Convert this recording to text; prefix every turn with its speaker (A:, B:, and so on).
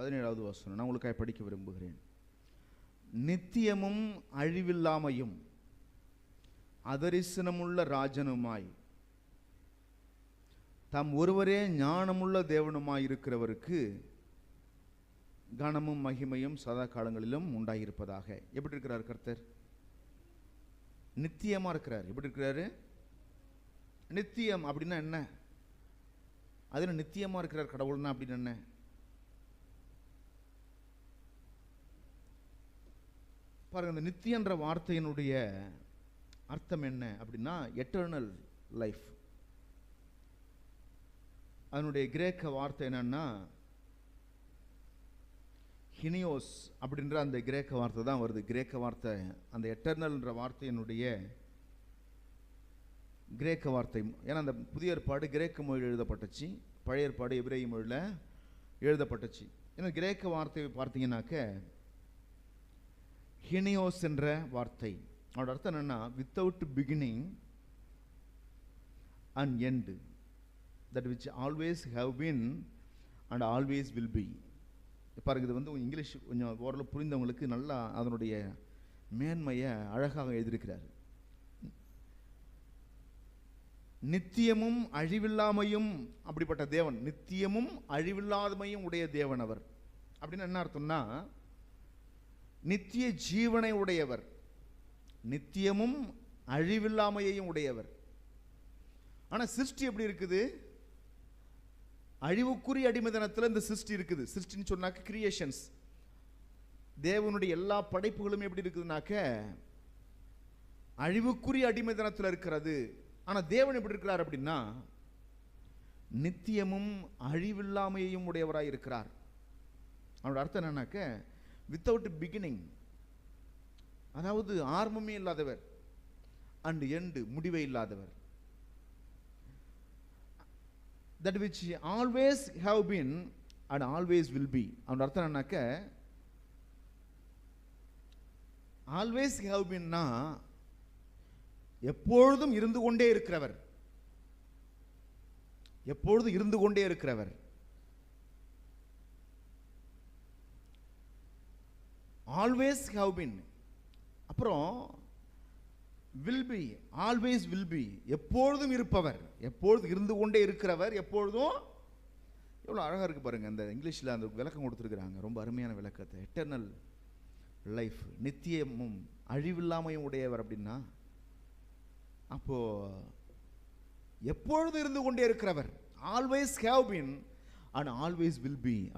A: பதினேழாவது வசனம். நான் உங்களுக்காக படிக்க விரும்புகிறேன். நித்தியமும் அழிவில்லாமையும் அதரிசனமுள்ள ராஜனுமாய் தாம் ஒருவரே ஞானமுள்ள தேவனுமாய் இருக்கிறவருக்கு கனமும் மகிமையும் சதா காலங்களிலும் உண்டாயிருப்பதாக. எப்படி இருக்கிறார் கர்த்தர்? நித்தியமா இருக்கிறார். எப்படி இருக்கிறாரு? நித்தியம் அப்படின்னா என்ன? அதில் நித்தியமா இருக்கிறார் கடவுள்னா அப்படின்னு என்ன? பாருங்கள் இந்த நித்தியன்ற வார்த்தையினுடைய அர்த்தம் என்ன அப்படின்னா எட்டர்னல் லைஃப் அதனுடைய கிரேக்க வார்த்தை என்னன்னா ஹினியோஸ் அப்படின்ற அந்த கிரேக்க வார்த்தை தான் வருது. கிரேக்க வார்த்தை அந்த எட்டர்னல்ன்ற வார்த்தையினுடைய கிரேக்க வார்த்தை. ஏன்னா அந்த புதிய ஏற்பாடு கிரேக்க மொழியில் எழுதப்பட்டுச்சு. பழைய ஏற்பாடு எபிரேய மொழியில் எழுதப்பட்டுச்சு. ஏன்னா கிரேக்க வார்த்தை பார்த்தீங்கன்னாக்க ஹினியோஸ் என்ற வார்த்தை. அதோட அர்த்தம் என்னென்னா without beginning and end that which always have been and always will be பாருங்க இது வந்து இங்கிலீஷ் கொஞ்சம் ஓரளவு புரிந்தவங்களுக்கு நல்லா அதனுடைய மேன்மையை அழகாக எழுதியிருக்கிறார். நித்தியமும் அழிவில்லாமையும் அப்படிப்பட்ட தேவன். நித்தியமும் அழிவில்லாதமையும் உடைய தேவன் அவர். அப்படின்னு என்ன அர்த்தம்னா நித்திய ஜீவனை உடையவர். நித்தியமும் அழிவில்லாமையையும் உடையவர். ஆனா சிருஷ்டி எப்படி இருக்குது? அழிவுக்குரிய அடிமதனத்தில் இந்த சிருஷ்டி இருக்குது. சிருஷ்டின்னு சொன்னாக்க கிரியேஷன்ஸ் தேவனுடைய எல்லா படைப்புகளும் எப்படி இருக்குதுனாக்க அழிவுக்குரிய அடிமைதனத்தில் இருக்கிறது. ஆனா தேவன் எப்படி இருக்கிறார் அப்படின்னா நித்தியமும் அழிவில்லாமையையும் உடையவராக இருக்கிறார் அவனோட அர்த்தம் என்னன்னாக்க வித்தவுட் பிகினிங் அதாவது ஆர்வமே இல்லாதவர் அண்ட் எண்டு முடிவே இல்லாதவர். That which always have been and always will be அவனோட அர்த்தம் என்னன்னாக்க ஆல்வேஸ் ஹாவ் பீன்னா எப்பொழுதும் இருந்து கொண்டே இருக்கிறவர். எப்பொழுதும் இருந்து கொண்டே இருக்கிறவர். ஆல்வேஸ் ஹவ் பின் அப்புறம் will be always will be எப்பொழுதும் இருப்பவர். எப்பொழுதும் இருந்து கொண்டே இருக்கிறவர் எப்பொழுதும் எவ்வளோ அழகாக இருக்கு பாருங்க. அந்த இங்கிலீஷில் அந்த விளக்கம் கொடுத்துருக்குறாங்க. ரொம்ப அருமையான விளக்கத்தை. எட்டர்னல் லைஃப் நித்தியமும் அழிவில்லாமையும் உடையவர் அப்படின்னா அப்போ எப்பொழுதும் இருந்து கொண்டே இருக்கிறவர்? Always have been and always will be